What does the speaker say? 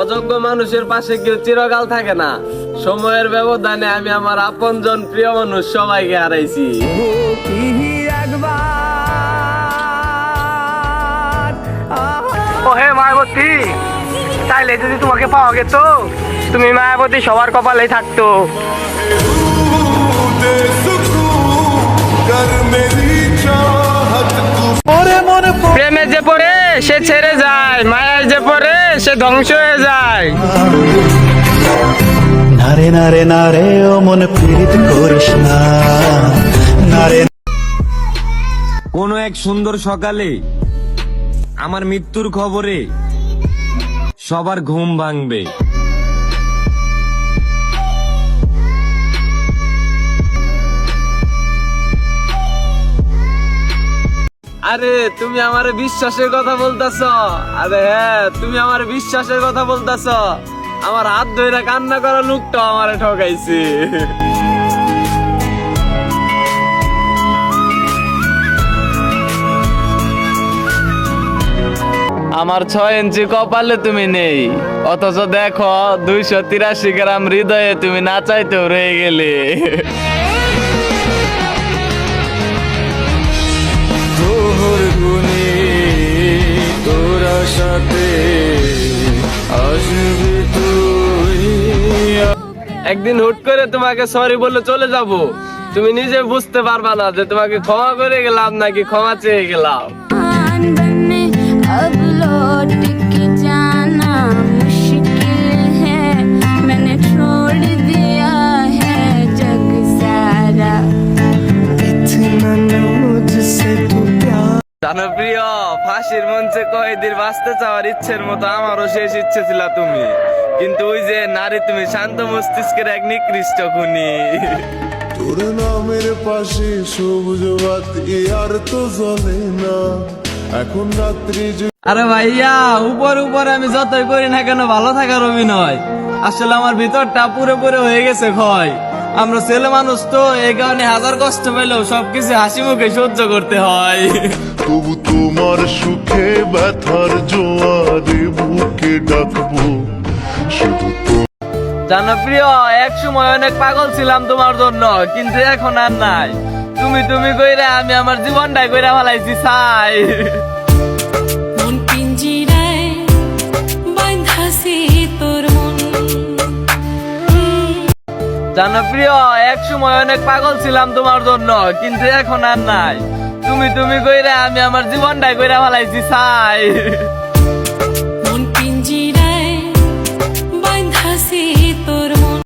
অযোগ্য মানুষের পাশে কেউ চিরকাল থাকে না। সময়ের ব্যবধানে আমি আমার আপনজন প্রিয় মানুষ সবাইকে হারাইছি। ও হে মায়াবতী তাইলে যদি তোমাকে পাওয়া গেত তুমি মায়াবতী সবার কপালেই থাকতো। दे সে ছেড়ে যায় মায়ায় যে পড়ে সে ধ্বংস হয়ে যায়। নারে নারে নারে ও মন পীড়িত করিস না। নারে কোনো এক সুন্দর সকালে আমার মৃত্যুর খবরে সবার ঘুম ভাঙবে। আরে, তুমি আমার বিশ্বাসের কথা বলতেছ। আরে হ্যাঁ তুমি আমার বিশ্বাসের কথা বলতেছ। আমার হাত ধরে কান্না করা লোকটা আমারে ঠকাইছে। আমার ছয় ইঞ্চি কপালে তুমি নেই। অথচ দেখো, দুইশো তিরাশি গ্রাম হৃদয়ে তুমি না চাইতেও রয়ে গেলে। একদিন হুট করে তোমাকে সরি বললে চলে যাব। তুমি নিজে বুঝতে পারবা না যে তোমাকে ক্ষমা করে গেলাম নাকি ক্ষমা চেয়ে গেলাম। জানো প্রিয় ফাঁসির মঞ্চে কয়েদির বাঁচতে চাওয়ার ইচ্ছের মতো আমারও শেষ ইচ্ছে ছিল তুমি। কিন্তু ওই যে নারী তুমি শান্ত মস্তিষ্কের এক নিকৃষ্ট খুনি। তোর নামের পাশে সবুজ বাতি আর তো জ্বলে না। এখন রাত্রি আরে ভাইয়া উপর উপর আমি যতই করি না কেন ভালো থাকার অভিনয়। আসলে আমার ভিতরটা পুরো পুরো হয়ে গেছে ক্ষয়। আমরা ছেলে মানুষ তো এই কারণে হাজার কষ্ট পেলেও সবকিছু হাসি মুখে সহ্য করতে হয়। তবু তোমার সুখে ব্যথার জোয়ারে বুকে ডাকবো। শুধু তো জানো এক সময় অনেক পাগল ছিলাম তোমার জন্য কিন্তু এখন আর নাই। তুমি তুমি কইরা আমি আমার জীবনটাই কইরা ফেলাইছি চাই মন পিঞ্জিরায় বাঁধাছে তোর মন। জানো এক সময় অনেক পাগল ছিলাম তোমার জন্য কিন্তু এখন আর নাই। তুমি তুমি কইরা আমি আমার জীবনটাই কইরা ফেলাইছি চাই